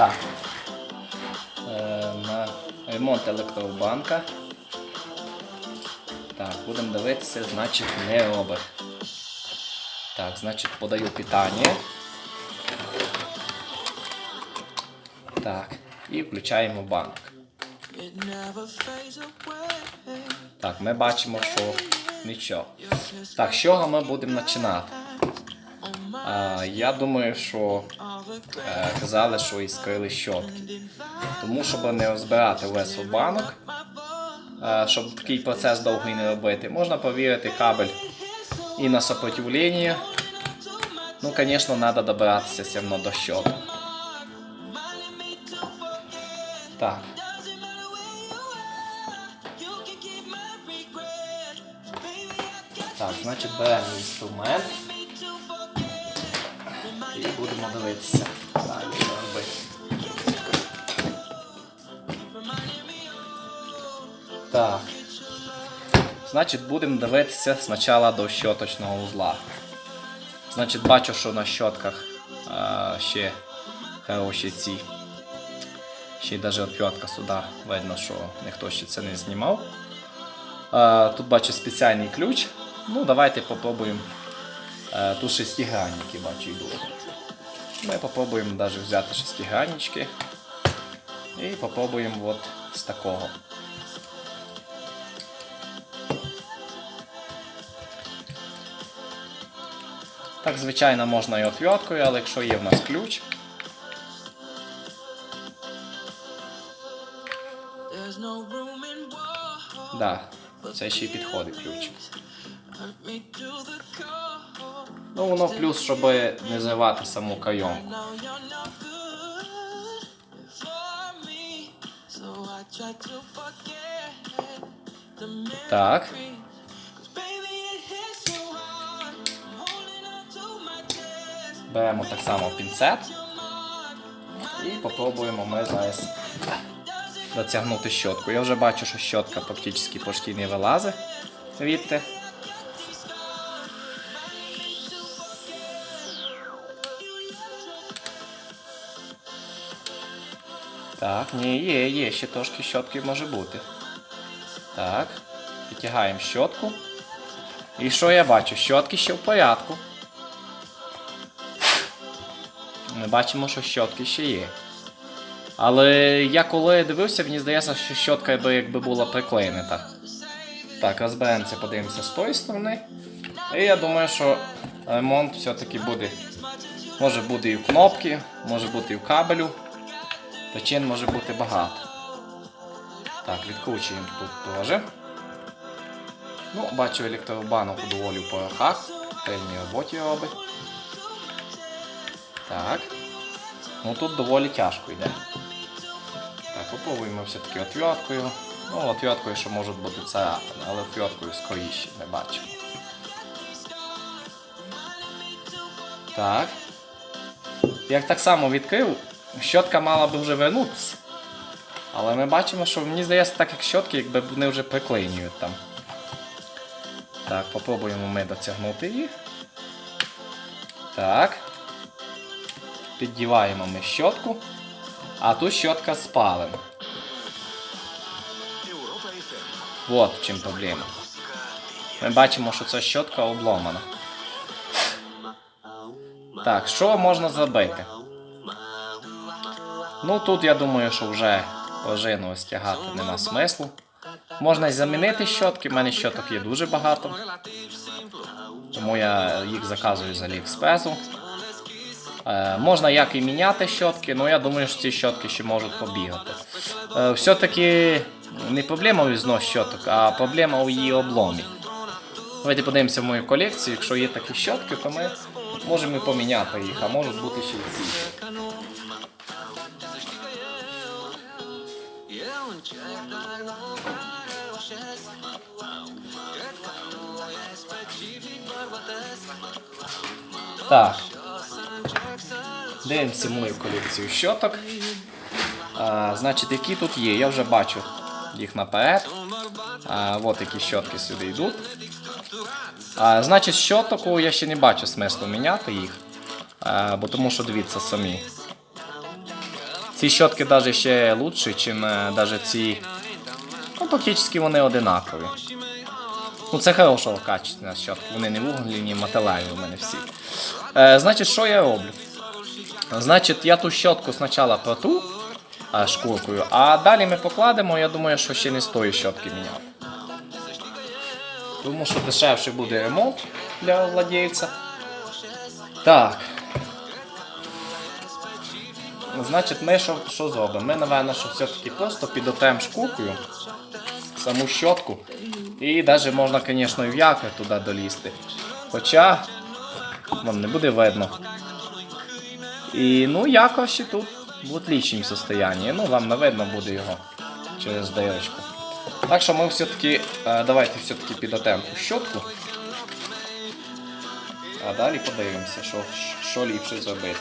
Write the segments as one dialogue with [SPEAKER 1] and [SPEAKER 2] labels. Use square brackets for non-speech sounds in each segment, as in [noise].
[SPEAKER 1] Так. Е, на ремонт електробанка. Так, будемо дивитися, значить не робить. Так, значить подаю питання. Так, і включаємо банк. Так, ми бачимо, що нічого. Так, з чого ми будемо починати? Я думаю, що е, казали, що іскрили щотки. Тому, щоб не розбирати весь банок, е, щоб такий процес довгий не робити, можна повірити кабель і на сопротивлення. Ну, звісно, треба добиратися все одно до щоток. Так. Так, значить беремо інструмент і будемо дивитися. Так. Значить, будемо дивитися спочатку до щоточного узла. Значить, бачу, що на щотках а, ще хороші ці. Ще навіть отвертка сюди видно, що ніхто ще це не знімав. А, тут бачу спеціальний ключ. Ну, давайте попробуємо. Е, Тут шестигранники бачу йдуть. Ми попробуємо навіть взяти шестиграннички. І попробуємо от з такого. Так, звичайно, можна і отверткою, але якщо є в нас ключ,
[SPEAKER 2] war.
[SPEAKER 1] да, це ще й підходить ключ. Ну, воно плюс, щоб не зривати саму
[SPEAKER 2] memory.
[SPEAKER 1] Так. Беремо так само пінцет і попробуємо ми зараз дотягнути щотку. Я вже бачу, що щотка практично почти не вилазить звідти. Так, ні, є, є, ще трошки щотки може бути. Так, підтягаємо щотку. І що я бачу? Щотки ще в порядку. Ми бачимо, що щотки ще є. Але я коли дивився, мені здається, що щотка би якби була приклеєна. Так, розберемося, подивимося з тої сторони. І я думаю, що ремонт все-таки буде. Може бути і в кнопки, може бути і в кабелю. Причин може бути багато. Так, відкручуємо тут теж. Ну, бачу електробанок доволі в порохах. Певній роботі робить. Так. Ну тут доволі тяжко йде. Так, попробуємо все-таки отверткою. Ну, отверткою ще можуть бути царапини, але отверткою скоріше ми бачимо. Так. Як так само відкрив, щотка мала би вже вернутися. Але ми бачимо, що мені здається, так як щотки, якби вони вже приклинюють там. Так, попробуємо ми дотягнути їх. Так. Піддіваємо ми щотку. А тут щотка з палем. Вот в чим проблема. Ми бачимо, що ця щотка обломана. Так, що можна зробити? Ну тут я думаю, що вже пружину стягати нема смислу. Можна й замінити щотки, в мене щоток є дуже багато. Тому я їх заказую з Аліекспресу. Е, можна як і міняти щотки, але я думаю, що ці щотки ще можуть побігати. Е, все-таки не проблема у знос щоток, а проблема у її обломі. Давайте подивимося в мою колекцію. Якщо є такі щотки, то ми можемо і поміняти їх, а можуть бути ще й ці. Так. Дивимося мою колекцію щоток. А, значить, які тут є? Я вже бачу їх наперед. А, от які щотки сюди йдуть. А, значить, щотоку я ще не бачу смислу міняти їх. А, бо тому що дивіться самі. Ці щотки навіть ще лучші, ніж навіть ці. Ну, фактично вони одинакові. Ну, це хорошого качества щотки. Вони не вуглені, металеві у мене всі. Е, значить, що я роблю? Значить, я ту щотку спочатку протру а, шкуркою, а далі ми покладемо, я думаю, що ще не з тої щотки міняти. Тому що дешевший буде ремонт для владельця. Так. Значить, ми що, що зробимо? Ми, напевно, що все-таки просто підотремо шкуркою саму щотку. І навіть можна, звісно, і в якір туди долізти. Хоча вам не буде видно. І ну, якось тут в отличному состоянии. Ну, вам не видно буде його через дирочку. Так що ми все-таки, е, давайте все-таки підотремо ту щотку. А далі подивимося, що, що ліпше зробити.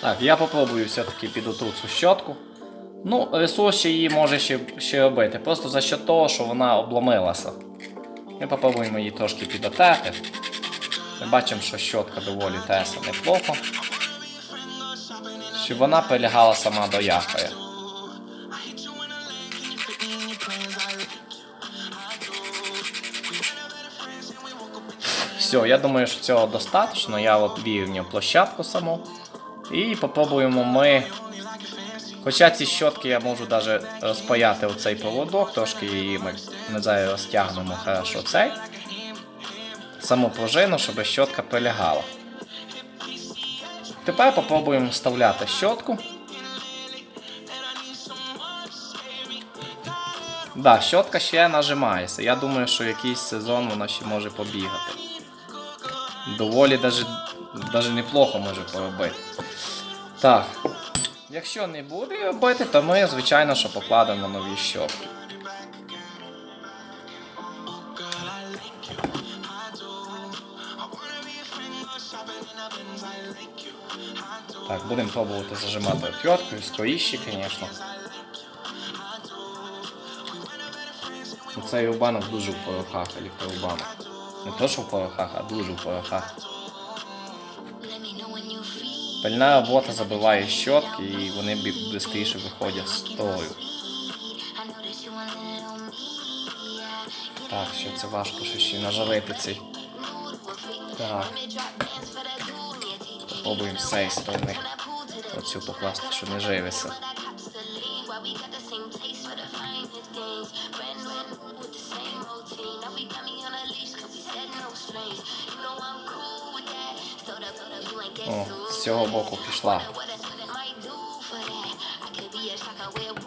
[SPEAKER 1] Так, я попробую все-таки підотру цю щотку. Ну, ресурс її може ще, ще робити. Просто за що того, що вона обломилася. Ми попробуємо її трошки підотерти. Ми бачимо, що щотка доволі теса неплохо. Щоб вона прилягала сама до якоря. Все, я думаю, що цього достатньо. Я от вірню площадку саму. І попробуємо ми. Хоча ці щотки я можу навіть розпаяти оцей поводок, трошки її ми не знаю, розтягнемо хорошо цей. Саму пружину, щоб щотка прилягала. Тепер попробуємо вставляти щотку. Да, щотка ще нажимається. Я думаю, що якийсь сезон вона ще може побігати. Доволі даже, даже неплохо може поробити. Так. Якщо не буде робити, то ми, звичайно, що покладемо нові щотки. Так, будемо пробувати зажимати отвіткою, скоріше, звісно. Цей рубанок дуже в порохах, електрорубанок. Не то, що в порохах, а дуже в порохах. Пальна робота забиває щотки і вони швидше виходять з строю. Так, що це важко, що ще нажалити цей. Так. Попробуємо з сторони оцю покласти, що не живиться. Цього боку пішла.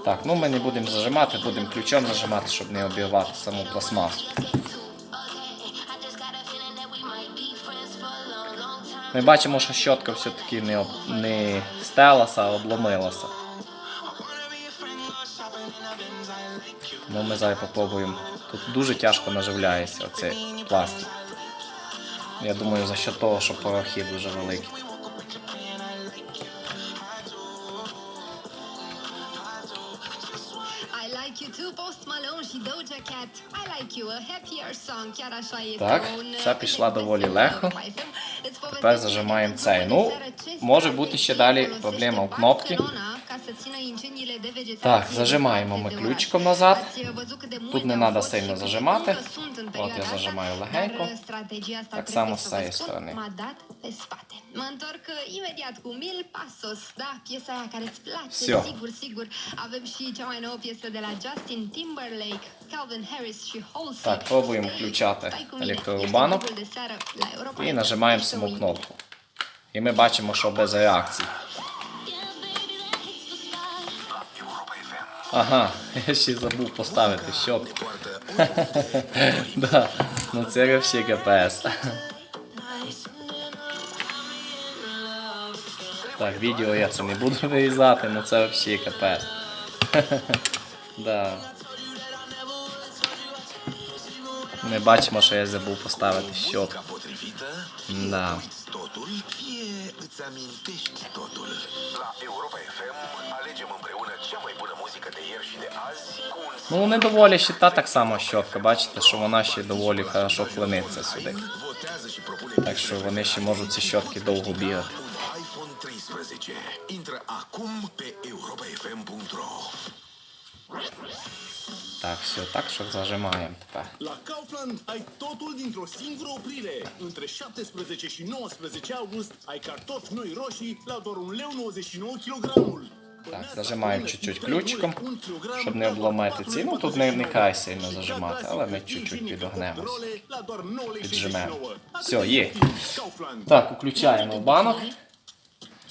[SPEAKER 1] Так, ну ми не будемо зажимати, будемо ключом зажимати, щоб не обірвати саму пластмасу. Ми бачимо, що щотка все-таки не, не стелася, а обломилася. Ну, ми зараз попробуємо. Тут дуже тяжко наживляється оцей пластик. Я думаю, за що того, що порохи дуже великі. Так, ця
[SPEAKER 3] uh,
[SPEAKER 1] пішла доволі легко. Тепер зажимаємо цей. Ну, може бути ще далі проблема у кнопки. Так, зажимаємо ми ключиком назад. Тут не треба сильно зажимати. От я зажимаю легенько. Так само з цієї сторони.
[SPEAKER 3] m-a dat pe spate. Mă întorc uh, imediat cu Mil Pasos, da, piesa aia care îți place,
[SPEAKER 1] Всё.
[SPEAKER 3] sigur, sigur. Avem și cea mai nouă piesă de la Justin Timberlake, Calvin Harris și Halsey.
[SPEAKER 1] Так, пробуємо
[SPEAKER 3] Stai-
[SPEAKER 1] включати
[SPEAKER 3] stai cu mine.
[SPEAKER 1] електроурбанок
[SPEAKER 3] Ești în de seară la Europa
[SPEAKER 1] І
[SPEAKER 3] FM.
[SPEAKER 1] нажимаємо
[SPEAKER 3] Ești
[SPEAKER 1] саму
[SPEAKER 3] un-
[SPEAKER 1] кнопку. І ми бачимо, що без реакції. Ага, я ще забув поставити щотку. да, ну це взагалі КПС. Так, відео я це не буду [laughs] вирізати, ну це взагалі капець. [laughs] да. Ми бачимо, що я забув поставити
[SPEAKER 4] de azi
[SPEAKER 1] Ну, вони доволі ще та так само щотка, бачите, що вона ще доволі хорошо клиниться сюди. Так що вони ще можуть ці щотки довго бігати.
[SPEAKER 5] Un iPhone 13. Intră acum pe europafm.ro
[SPEAKER 1] Так, все, так що зажимаємо тепер.
[SPEAKER 6] La Kaufland ai totul dintr-o singură oprire. Între 17 și 19 august ai cartofi noi roșii la doar 1 leu 99 kg.
[SPEAKER 1] Так, зажимаємо чуть-чуть ключиком, щоб не обломати ці. Ну тут не вникає сильно зажимати, але ми чуть-чуть підогнемося. Піджимемо. Все, є. Так, включаємо банок.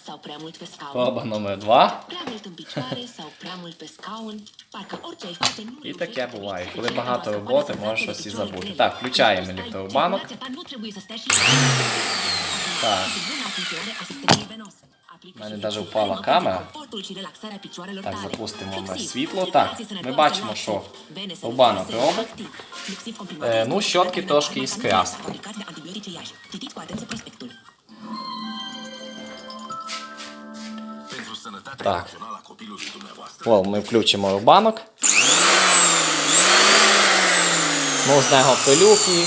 [SPEAKER 7] Sau prea mult pe scaun.
[SPEAKER 1] Проба номер 2.
[SPEAKER 7] Prea mult în picioare sau prea mult pe scaun. Parcă orice ai face nu
[SPEAKER 1] І таке буває. Коли багато роботи, можеш щось і забути. Так, включаємо
[SPEAKER 7] și...
[SPEAKER 1] Так.
[SPEAKER 7] Aplică
[SPEAKER 1] мене даже впала камера. Так, запустимо ми світло. Так, ми бачимо, що Рубанок робить. Е, ну, щотки трошки іскрясті. Так. О, ми включимо рубанок. Ну, з нього пилюки.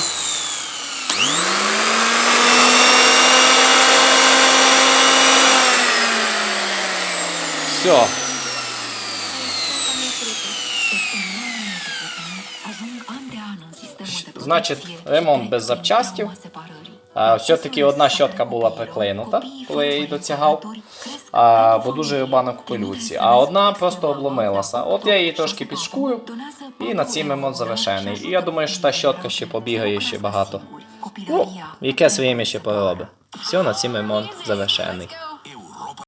[SPEAKER 1] Все. Значить, ремонт без запчастів. Все-таки одна щотка була приклеєнута, коли я її дотягав, а, бо дуже рубанок в пилюці, а одна просто обломилася. От я її трошки підшкую і на цій ремонт завершений. І я думаю, що та щотка ще побігає ще багато. Ну, Яке своє ще поробить. Все, на цій ремонт завершений.